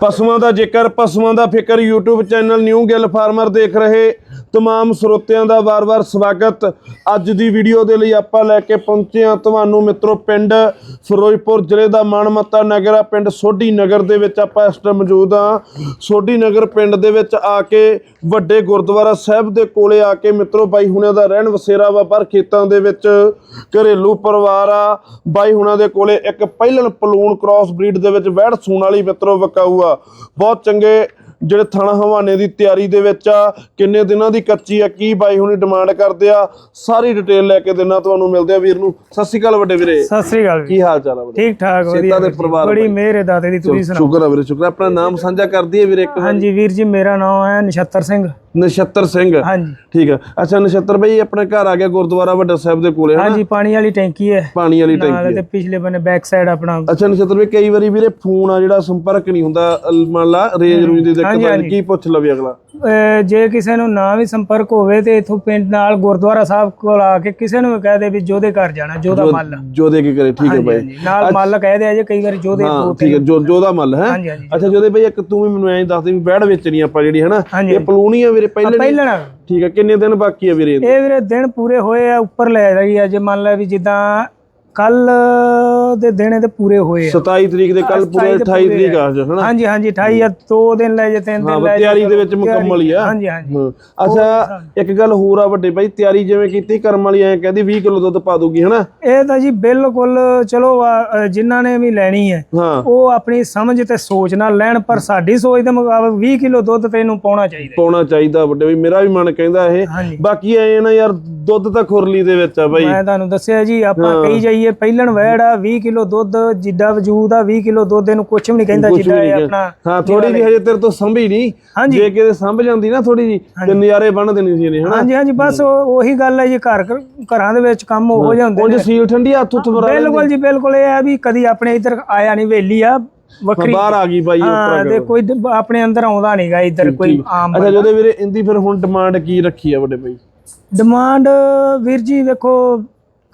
ਪਸ਼ੂਆਂ ਦਾ ਜ਼ਿਕਰ, ਪਸ਼ੂਆਂ ਦਾ ਫਿਕਰ, YouTube channel new Gill farmer ਦੇਖ ਰਹੇ ਤਮਾਮ ਸਰੋਤਿਆਂ ਦਾ ਵਾਰ-ਵਾਰ ਸਵਾਗਤ। ਅੱਜ ਦੀ ਵੀਡੀਓ ਦੇ ਲਈ ਆਪਾਂ ਲੈ ਕੇ ਪਹੁੰਚੇ ਹਾਂ ਤੁਹਾਨੂੰ ਮਿੱਤਰੋ ਪਿੰਡ ਫਿਰੋਜ਼ਪੁਰ ਜ਼ਿਲ੍ਹੇ ਦਾ ਮਾਨਮੱਤਾ ਨਗਰ ਆ, ਪਿੰਡ ਸੋਢੀ ਨਗਰ ਦੇ ਵਿੱਚ ਆਪਾਂ ਇਸ ਟਾਈਮ ਮੌਜੂਦ ਹਾਂ। ਸੋਢੀ ਨਗਰ ਪਿੰਡ ਦੇ ਵਿੱਚ ਆ ਕੇ ਵੱਡੇ ਗੁਰਦੁਆਰਾ ਸਾਹਿਬ ਦੇ ਕੋਲੇ ਆ ਕੇ ਮਿੱਤਰੋ ਬਾਈ ਹੁਣਾਂ ਦਾ ਰਹਿਣ ਵਸੇਰਾ ਵਾ, ਪਰ ਖੇਤਾਂ ਦੇ ਵਿੱਚ ਘਰੇਲੂ ਪਰਿਵਾਰ ਆ। ਬਾਈ ਹੁਣਾਂ ਦੇ ਕੋਲੇ ਇੱਕ ਪਹਿਲਣ ਪਲੂਣ ਕ੍ਰਾਸ ਬਰੀਡ ਦੇ ਵਿੱਚ ਵਹਿੜ ਸੂਣ ਵਾਲੀ ਮਿੱਤਰੋ ਵਿਕਾਊ ਆ। ਬਹੁਤ ਚੰਗੇ ਜਿਹੜੇ ਥਣ ਹਵਾਨੇ ਦੀ ਤਿਆਰੀ ਦੇ ਵਿੱਚ ਆ। ਕਿੰਨੇ ਦਿਨਾਂ ਦੀ ਕੱਚੀ ਆ ਕੀ ਬਾਈ ਹੁਣੀ ਡਿਮਾਂਡ ਕਰਦੇ ਆ ਸਾਰੀ ਡਿਟੇਲ ਲੈ ਕੇ ਦੇਣਾ ਤੁਹਾਨੂੰ ਮਿਲਦੇ ਆ ਵੀਰ ਨੂੰ। ਸਤਿ ਸ਼੍ਰੀ ਅਕਾਲ ਵੱਡੇ ਵੀਰੇ। ਸਤਿ ਸ੍ਰੀ ਅਕਾਲ ਕੀ ਹਾਲ ਚਾਲ ਆ ਵੀਰੇ ਠੀਕ ਠਾਕ ਵਧੀਆ ਦੇ। ਪਰਿਵਾਰ ਬੜੀ। ਮਿਹਰ ਹੈ ਦਾਤੇ ਦੀ ਤੁਸੀਂ ਸੁਣਾਓ। ਸ਼ੁਕਰ ਆ ਵੀਰੇ ਸ਼ੁਕਰ। ਆਪਣਾ ਨਾਮ ਸਾਂਝਾ ਕਰਦੀ ਹੈ ਵੀਰੇ ਇੱਕ ਹਾਂਜੀ ਵੀਰ ਜੀ ਮੇਰਾ ਨਾਮ ਹੈ ਨਛੱਤਰ ਸਿੰਘ। ਨਛੱਤਰ ਸਿੰਘ। ਹਾਂਜੀ। ਠੀਕ ਆ। ਅੱਛਾ ਨਛੱਤਰ ਬਈ ਆਪਣੇ ਘਰ ਆ ਗਿਆ ਗੁਰਦੁਆਰਾ ਵੱਡਾ ਸਾਹਿਬ ਦੇ ਕੋਲੇ ਹਾਂਜੀ ਪਾਣੀ ਵਾਲੀ ਟੈਂਕੀ ਹੈ। ਪਾਣੀ ਵਾਲੀ ਨਾਲ ਟੈਂਕੀ ਤੇ ਪਿਛਲੇ ਬੰਨੇ ਬੈਕ ਸਾਈਡ ਆਪਣਾ। ਅੱਛਾ ਨਛੱਤਰ ਬਈ ਕਈ ਵਾਰੀ ਵੀਰੇ ਫੋਨ ਆ ਜਿਹੜਾ ਸੰਪਰਕ ਨਹੀਂ ਹੁੰਦਾ ਮੰਨ ਲਾ ਰੇਂਜ ਰੂਜ ਦੀ ਦਿੱਕਤ। ਕੀ ਪੁੱਛ ਲਵੇ ਅਗਲਾ? ਜੇ ਕਿਸੇ ਨੂੰ ਨਾ ਵੀ ਸੰਪਰਕ ਹੋਵੇ ਤੇ ਇਥੋਂ ਪਿੰਡ ਨਾਲ ਗੁਰਦੁਆਰਾ ਸਾਹਿਬ ਕੋਲ ਆ ਕੇ ਕਿਸੇ ਨੂੰ ਕਹਿ ਦੇ ਵੀ ਜੋਦੇ ਘਰ ਜਾਣਾ ਜੋਦਾ ਮੱਲ। ਜੋ ਦੇ ਕੀ ਕਰੇ? ਠੀਕ ਹੈ ਹਾਂਜੀ, ਨਾਲ ਮੱਲ ਕਹਿ ਦੇ ਜੇ ਕਈ ਵਾਰੀ ਜੋਦੇ ਹਾਂ ਠੀਕ ਹੈ ਜੋ ਜੋ ਦਾ ਮੱਲ ਹੈ? ਅੱਛਾ ਜੋਦੇ ਬਈ ਇੱਕ ਤੂੰ ਵੀ ਮੈਨੂੰ ਐਂ ਦੱਸ ਦੇ ਵੀ ਬੈੜ ਵੇਚਣੀ ਆਪਾਂ ਜਿਹੜੀ ਹਾਂਜੀ। ਇਹ ਪਲੂਣੀ ਆ ਵੀਰੇ ਪਹਿਲੇ ਪਹਿਲਣਾ। ਠੀਕ ਹੈ ਕਿੰਨੇ ਦਿਨ ਬਾਕੀ ਆ ਵੀਰੇ? ਇਹ ਵੀਰੇ ਦਿਨ ਪੂਰੇ ਹੋਏ ਆ ਉੱਪਰ ਲੈ ਰਹੀ ਆ ਜੇ ਮੰਨ ਲੈ ਵੀ ਜਿੱਦਾਂ ਕੱਲ ਦੇ ਦਿਨ ਇਹਦੇ ਪੂਰੇ ਹੋਏ ਆ। 27 ਤਰੀਕ ਦੇ ਕੱਲ ਪੂਰੇ 27 ਦੇ 28 ਤਰੀਕ ਆ ਹਨਾ? ਹਾਂਜੀ ਹਾਂਜੀ 28 ਆ ਦੋ ਦਿਨ ਲੈ ਜੇ ਤਿੰਨ ਹਾਂ ਦਿਨ ਬਸ ਲੈ ਜੇ ਤਿਆਰੀ ਦੇ ਵਿੱਚ ਮੁਕੰਮਲ ਹੀ ਆ। ਹਾਂਜੀ ਹਾਂਜੀ। ਅੱਛਾ ਇੱਕ ਗੱਲ ਹੋਰ ਆ ਵੱਡੇ ਭਾਈ ਤਿਆਰੀ ਜਿਵੇਂ ਕੀਤੀ ਕਰਮ ਵਾਲੀ ਐਂ ਕਹਿੰਦੀ 20 ਕਿਲੋ ਦੁੱਧ ਪਾ ਦੂਗੀ ਹਨਾ? ਇਹ ਤਾਂ ਜੀ ਬਿਲਕੁਲ ਚਲੋ ਜਿਨ੍ਹਾਂ ਨੇ ਵੀ ਲੈਣੀ ਹੈ ਉਹ ਆਪਣੀ ਸਮਝ ਤੇ ਸੋਚ ਨਾਲ ਲੈਣ ਪਰ ਸਾਡੀ ਸੋਚ ਦੇ ਮੁਤਾਬਕ 20 ਕਿਲੋ ਦੁੱਧ ਤੇ ਇਹਨੂੰ ਪਾਉਣਾ ਚਾਹੀਦਾ ਪਾਉਣਾ ਚਾਹੀਦਾ ਵੱਡੇ ਭਾਈ ਮੇਰਾ ਵੀ ਮਨ ਕਹਿੰਦਾ ਇਹ। ਬਾਕੀ ਐ ਨਾ ਯਾਰ ਦੁੱਧ ਤਾਂ ਖੁਰਲੀ ਦੇ ਵਿੱਚ ਆ ਬਾਈ ਮੈਂ ਤੁਹਾਨੂੰ ਦੱਸਿਆ ਜੀ ਆਪਾਂ ਕਹੀ ਜਾਈਏ ਪਹਿਲਣ ਵੈੜ ਆ 20 ਕਿਲੋ ਦੁੱਧ ਜਿੱਡਾ ਵਜੂਦ ਆ 20 ਕਿਲੋ ਦੁੱਧ ਇਹਨੂੰ ਕੁਝ ਵੀ ਨਹੀਂ ਕਹਿੰਦਾ ਜਿੱਦਾਂ ਇਹ ਆਪਣਾ ਹਾਂ ਥੋੜੀ ਜਿਹੀ ਹਜੇ ਤੇਰੇ ਤੋਂ ਸੰਭੀ ਨਹੀਂ। ਜੇ ਕਿਤੇ ਸੰਭ ਜਾਂਦੀ ਨਾ ਥੋੜੀ ਜੀ ਤੇ ਨਜ਼ਾਰੇ ਬਣ ਦੇਣੀ ਸੀ ਇਹਨੇ ਹਨਾ? ਹਾਂਜੀ ਹਾਂਜੀ ਬਸ ਉਹ- ਗੱਲ ਹੈ ਜੀ ਘਰ ਘਰਾਂ ਦੇ ਵਿੱਚ ਕੰਮ ਹੋ ਜਾਂਦੇ ਉਂਝ ਨੇ। ਸੀਲ ਠੰਡੀ ਹੱਥ ਉੱਤ ਬਰਾ ਬਿਲਕੁਲ ਜੀ ਬਿਲਕੁਲ ਇਹ ਹੈ ਵੀ ਕਦੀ ਆਪਣੇ ਇੱਧਰ ਆਇਆ ਨਹੀਂ ਵੇਲੀ ਆ ਵੱਖਰੀ। ਬਾਹਰ ਆ ਗਈ ਬਾਈ ਹਾਂ ਉੱਪਰ ਤੇ ਕੋਈ ਆਪਣੇ ਅੰਦਰ ਆਉਂਦਾ ਨਹੀਂਗਾ ਇੱਧਰ ਕੋਈ ਆਮ ਅੱਛਾ ਜਦੋਂ ਵੀਰੇ ਇੰਦੀ ਫਿਰ ਹੁਣ ਡਿਮਾਂਡ ਕੀ ਰੱਖੀ ਆ ਵੱਡੇ ਭਾਈ? ਡਿਮਾਂਡ ਵੀਰ ਜੀ ਵੇਖੋ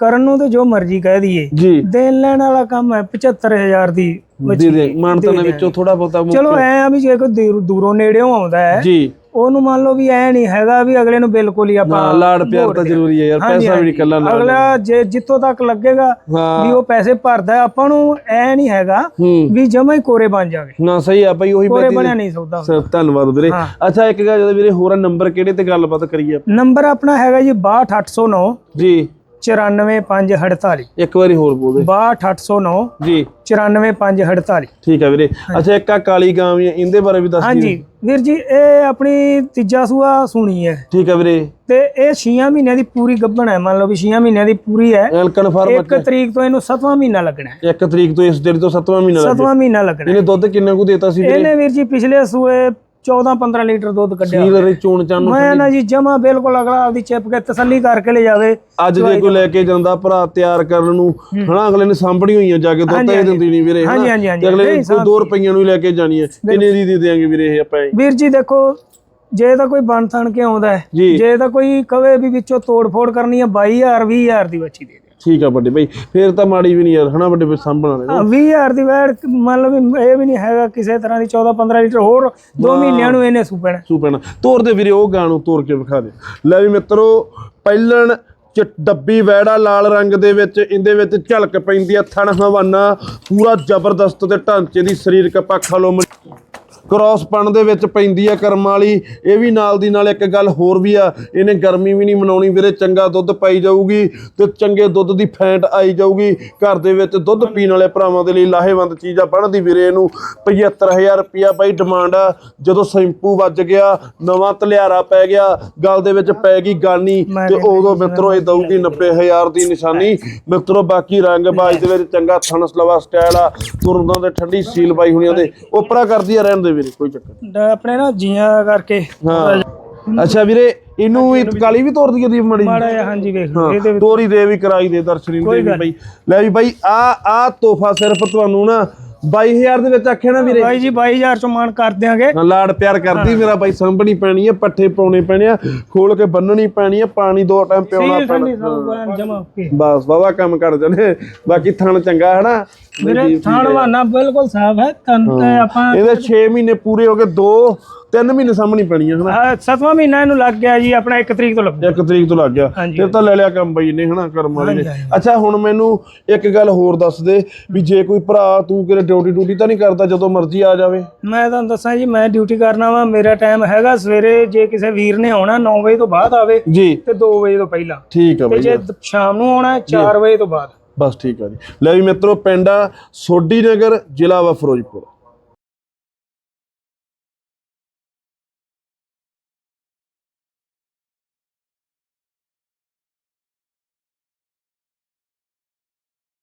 ਕਰਨ ਨੂੰ ਤੇ ਜੋ ਮਰਜ਼ੀ ਕਹਿ ਦਈਏ। ਜੀ। ਦੇਣ ਲੈਣ ਵਾਲਾ ਕੰਮ ਹੈ 75000 ਦੀ ਦੇ ਦੇ ਮਾਨਤਾ ਦੇ ਵਿੱਚੋਂ ਥੋੜਾ ਬਹੁਤਾ ਚਲੋ ਐ ਆ ਵੀ ਜੇ ਕੋਈ ਦੂਰ- ਨੇੜਿਓਂ ਆਉਂਦਾ ਹੈ ਜੀ। ਉਹਨੂੰ ਮੰਨ ਲਓ ਵੀ ਐ ਨਹੀਂ ਹੈਗਾ ਵੀ ਅਗਲੇ ਨੂੰ ਬਿਲਕੁਲ ਹੀ ਆਪਾਂ ਲਾੜ ਪਿਆਰ ਤਾਂ ਜ਼ਰੂਰੀ ਹੈ ਯਾਰ ਪੈਸਾ ਵੀ ਨਹੀਂ ਕੱਲਾ ਨਾਲ ਅਗਲਾ ਜੇ ਜਿੱਥੋਂ ਤੱਕ ਲੱਗੇਗਾ ਵੀ ਉਹ ਪੈਸੇ ਭਰਦਾ ਆਪਾਂ ਨੂੰ ਐ ਨਹੀਂ ਹੈਗਾ ਵੀ ਜਮਾ ਹੀ ਕੋਰੇ ਬਣ ਜਾਵੇ। ਨਾ ਸਹੀ ਆ ਬਾਈ ਉਹੀ ਕੋਰੇ ਬਣਿਆ ਨਹੀਂ ਸੌਦਾ। ਸਰ ਧੰਨਵਾਦ ਵੀਰੇ। ਅੱਛਾ ਇੱਕ ਗੱਲ ਜਦੋਂ ਵੀਰੇ ਹੋਰ ਨੰਬਰ ਕਿਹੜੇ ਤੇ ਗੱਲਬਾਤ ਕਰੀਏ ਨੰਬਰ ਆਪਣਾ ਹੈਗਾ ਜੀ 62809 ਜੀ। 94548 ਇੱਕ ਵਾਰੀ ਹੋਰ ਬੋਲ ਦੇ। 62809 ਜੀ। 94548 ਠੀਕ ਆ ਵੀਰੇ। ਅੱਛਾ ਇੱਕ ਆ ਕਾਲੀ ਗਾਂ ਵੀ ਆ, ਇਹਦੇ ਬਾਰੇ ਵੀ ਦੱਸ ਦਿਓ। ਹਾਂਜੀ ਵੀਰ ਜੀ ਇਹ ਆਪਣੀ ਤੀਜਾ ਸੂਆ ਸੁਣੀ ਹੈ। ਠੀਕ ਆ ਵੀਰੇ। ਤੇ ਇਹ 6 ਮਹੀਨਿਆਂ ਦੀ ਪੂਰੀ ਗੱਭਣ ਹੈ। ਮੰਨ ਲਓ ਵੀ 6 ਮਹੀਨਿਆਂ ਦੀ ਪੂਰੀ ਹੈ। ਐਲ ਕਨਫਰਮ ਇੱਕ ਤਰੀਕ ਤੋਂ ਇਹਨੂੰ 7ਵਾਂ ਮਹੀਨਾ ਲੱਗਣਾ ਹੈ। ਇੱਕ ਤਰੀਕ ਤੋਂ ਇਸ ਦਿਨ ਤੋਂ 7ਵਾਂ ਮਹੀਨਾ ਲੱਗ 7ਵਾਂ ਮਹੀਨਾ ਲੱਗਣਾ ਹੈ। ਇਹਨੇ ਦੁੱਧ ਕਿੰਨਾ ਕੁ ਦੇਤਾ ਸੀ ਵੀਰੇ? ਇਹਨੇ ਵੀਰ ਜੀ ਪਿਛਲੇ ਸੂਏ 14 15 ਲੀਟਰ ਦੁੱਧ ਕੱਢਿਆ ਨੀਲ ਰੇ ਚੋਣ ਚਾਨ ਨੂੰ ਮੈਂ ਨਾ ਜੀ ਜਮਾ ਬਿਲਕੁਲ ਅਗਲਾ ਆਪਦੀ ਚਿਪ ਕੇ ਤਸੱਲੀ ਕਰਕੇ ਲੈ ਜਾਵੇ। ਅੱਜ ਜੇ ਕੋਈ ਲੈ ਕੇ ਜਾਂਦਾ ਭਰਾ ਤਿਆਰ ਕਰਨ ਨੂੰ ਹਨਾ ਅਗਲੇ ਨੇ ਸਾਂਭਣੀ ਹੋਈਆਂ ਜਾ ਕੇ ਦੁੱਧ ਇਹ ਦਿੰਦੀ ਨਹੀਂ ਵੀਰੇ ਹਾਂਜੀ ਹਾਂਜੀ ਹਾਂਜੀ। ਤੇ ਅਗਲੇ ਕੋਈ 2 ਰੁਪਈਆਂ ਨੂੰ ਹੀ ਲੈ ਕੇ ਜਾਣੀ ਹੈ। ਕਿੰਨੇ ਦੀ ਦੇ ਦੇਾਂਗੇ ਵੀਰੇ ਇਹ ਆਪਾਂ? ਵੀਰ ਜੀ ਦੇਖੋ ਜੇ ਤਾਂ ਕੋਈ ਬਣ ਥਣ ਕੇ ਆਉਂਦਾ ਹੈ ਜੀ। ਤਾਂ ਕੋਈ ਕਵੇ ਵੀ ਵਿੱਚੋਂ ਤੋੜ ਫੋੜ ਕਰਨੀ ਹੈ 22000 20000 ਦੀ ਬੱਚੀ ਦੇ ਦੇ ਠੀਕ ਆ ਵੱਡੇ ਭਾਈ ਫੇਰ ਤਾਂ ਮਾੜੀ ਵੀ ਨਹੀਂ ਯਾਰ ਹਨਾ ਵੱਡੇ ਭਾਈ ਸਾਂਭਣ ਹਾਂ 20000 ਦੀ ਵੈੜ ਮੰਨ ਲਓ ਵੀ ਇਹ ਵੀ ਨਹੀਂ ਹੈਗਾ ਕਿਸੇ ਤਰ੍ਹਾਂ ਦੀ 14 15 ਲੀਟਰ ਹੋਰ 2 ਮਹੀਨਿਆਂ ਨੂੰ ਇਹਨੇ ਸੂਪਣਾ ਸੂ ਪੈਣਾ। ਤੋਰ ਦੇ ਵੀਰੇ ਉਹ ਗਾਂ ਨੂੰ ਤੋਰ ਕੇ ਵਿਖਾ ਦੇ। ਲੈ ਵੀ ਮਿੱਤਰੋ ਪਹਿਲਣ ਚ ਡੱਬੀ ਵੈੜਾ ਲਾਲ ਰੰਗ ਦੇ ਵਿੱਚ ਇਹਦੇ ਵਿੱਚ ਝਲਕ ਪੈਂਦੀ ਆ ਥਣ ਹਵਾਨਾ ਪੂਰਾ ਜ਼ਬਰਦਸਤ ਤੇ ਢਾਂਚੇ ਦੀ ਸਰੀਰਕ ਪੱਖ ਵੱਲੋਂ ਮ- ਕ੍ਰਾਸ ਪਣ ਦੇ ਵਿੱਚ ਪੈਂਦੀ ਆ ਕਰਮ ਵਾਲੀ ਇਹ ਵੀ ਨਾਲ ਦੀ ਨਾਲ ਇੱਕ ਗੱਲ ਹੋਰ ਵੀ ਆ ਇਹਨੇ ਗਰਮੀ ਵੀ ਨਹੀਂ ਮਨਾਉਣੀ ਵੀਰੇ ਚੰਗਾ ਦੁੱਧ ਪਾਈ ਜਾਊਗੀ ਤੇ ਚੰਗੇ ਦੁੱਧ ਦੀ ਫੈਂਟ ਆਈ ਜਾਊਗੀ ਘਰ ਦੇ ਵਿੱਚ ਦੁੱਧ ਪੀਣ ਵਾਲੇ ਭਰਾਵਾਂ ਦੇ ਲਈ ਲਾਹੇਵੰਦ ਚੀਜ਼ ਆ ਬਣਦੀ ਵੀਰੇ ਇਹਨੂੰ 75000 ਰੁਪਿਆ ਬਾਈ ਡਿਮਾਂਡ ਆ ਜਦੋਂ ਸ਼ੈਂਪੂ ਵੱਜ ਗਿਆ ਨਵਾਂ ਤਲਿਆਰਾ ਪੈ ਗਿਆ ਗਲ ਦੇ ਵਿੱਚ ਪੈ ਗਈ ਗਾਨੀ ਤੇ ਉਦੋਂ ਮਿੱਤਰੋ ਇਹ ਦਊਗੀ 90000 ਦੀ ਨਿਸ਼ਾਨੀ। ਮਿੱਤਰੋ ਬਾਕੀ ਰੰਗ ਬਾਜ ਦੇ ਵਿੱਚ ਚੰਗਾ ਥਣ ਸਲਵਾ ਸਟਾਈਲ ਆ ਤੁਰਦਾਂ ਤੇ ਠੰਡੀ ਸੀਲ ਬਾਈ ਹੁਣੀਆਂ ਦੇ ਉਪਰਾ ਕਰਦੀ ਆ ਰਹਿਣ ਦੇ ਵੀਰੇ ਕੋਈ ਚੱਕਰ ਨੀ। ਡ- ਆਪਣੇ ਨਾ ਜੀਆਂ ਕਰਕੇ। ਹਾਂ। ਅੱਛਾ ਵੀਰੇ ਇਹਨੂੰ ਵੀ ਕਾਲੀ ਵੀ ਤੋਰ ਦਈਏ ਦੀ ਮੜੀ ਮਾੜਾ ਜਿਹਾ ਹਾਂਜੀ ਵੇਖ ਲਓ ਇਹਦੇ ਵਿੱਚ। ਤੋਰੀ ਦੇ ਵੀ ਕਰਾਈ ਦੇ ਦਰਸ਼ਨੀ ਦੇ ਵੀ ਬਈ। ਲੈ ਵੀ ਬਾਈ ਆ ਆ ਤੋਹਫਾ ਸਿਰਫ ਤੁਹਾਨੂੰ ਨਾ 22000 ਦੇ ਵਿੱਚ ਆਖਿਆ ਨਾ ਵੀਰੇ। ਬਾਈ ਜੀ 22000 ਚੋਂ ਮਾਨ ਕਰ ਦਿਆਂਗੇ। ਹਾਂ, ਲਾਡ ਪਿਆਰ ਕਰਦੀ ਮੇਰਾ ਬਾਈ ਸੰਭਣੀ ਪੈਣੀ ਆ ਪੱਠੇ ਪਾਉਣੇ ਪੈਣੇ ਆ ਖੋਲ ਕੇ ਬੰਨਣੀ ਪੈਣੀ ਆ ਪਾਣੀ ਦੋ ਟਾਈਮ ਪਿਉਣਾ ਪੈਣਾ। ਬਸ ਵਾਵਾ ਕੰਮ ਕਰ ਜਨੇ ਬਾਕੀ ਥਣ ਚੰਗਾ ਹੈ ਨਾ ਮੇਰੇ ਥਾਣ ਵਾਨਾ ਬਿਲਕੁਲ ਸਾਫ਼ ਹੈ ਤਨ ਤੇ ਆਪਾਂ ਇਹਦੇ 6 ਮਹੀਨੇ ਪੂਰੇ ਹੋ ਗਏ 2 3 ਮਹੀਨੇ ਸਾਹਮਣੀ ਪੈਣੀਆਂ ਹਨਾ? ਸੱਤਵਾਂ ਮਹੀਨਾ ਇਹਨੂੰ ਲੱਗ ਗਿਆ ਜੀ ਆਪਣਾ 1 ਤਰੀਕ ਤੋਂ ਲੱਗੂ ਇੱਕ ਤਰੀਕ ਤੋਂ ਲੱਗ ਗਿਆ। ਹਾਂਜੀ। ਫਿਰ ਤਾਂ ਲੈ ਲਿਆ ਕੰਮ ਬਾਈ ਨੇ ਹਨਾ ਕਰਮ ਵਾਲੇ ਨੇ। ਹਾਂਜੀ, ਅੱਛਾ ਹੁਣ ਮੈਨੂੰ ਇੱਕ ਗੱਲ ਹੋਰ ਦੱਸ ਦੇ ਵੀ ਜੇ ਕੋਈ ਭਰਾ ਤੂੰ ਕਿਤੇ ਡਿਊਟੀ ਡਿਊਟੀ ਤਾਂ ਨਹੀਂ ਕਰਦਾ ਜਦੋਂ ਮਰਜ਼ੀ ਆ ਜਾਵੇ? ਮੈਂ ਤੁਹਾਨੂੰ ਦੱਸਾਂ ਜੀ ਮੈਂ ਡਿਊਟੀ ਕਰਨਾ ਵਾ ਮੇਰਾ ਟਾਈਮ ਹੈਗਾ ਸਵੇਰੇ ਜੇ ਕਿਸੇ ਵੀਰ ਨੇ ਆਉਣਾ 9 ਵਜੇ ਤੋਂ ਬਾਅਦ ਆਵੇ ਜੀ। ਤੇ 2 ਵਜੇ ਤੋਂ ਪਹਿਲਾਂ। ਠੀਕ ਆ ਤੇ ਬਾਈ ਜੇ ਸ਼ਾਮ ਨੂੰ ਆਉਣਾ 4 ਵਜੇ ਤੋਂ ਬਾਅਦ। ਬਸ ਠੀਕ ਆ ਜੀ। ਲੈ ਵੀ ਮਿੱਤਰੋ ਪਿੰਡ ਆ ਸੋਢੀ ਨਗਰ ਜ਼ਿਲ੍ਹਾ ਵਾ ਫਿਰੋਜ਼ਪੁਰ।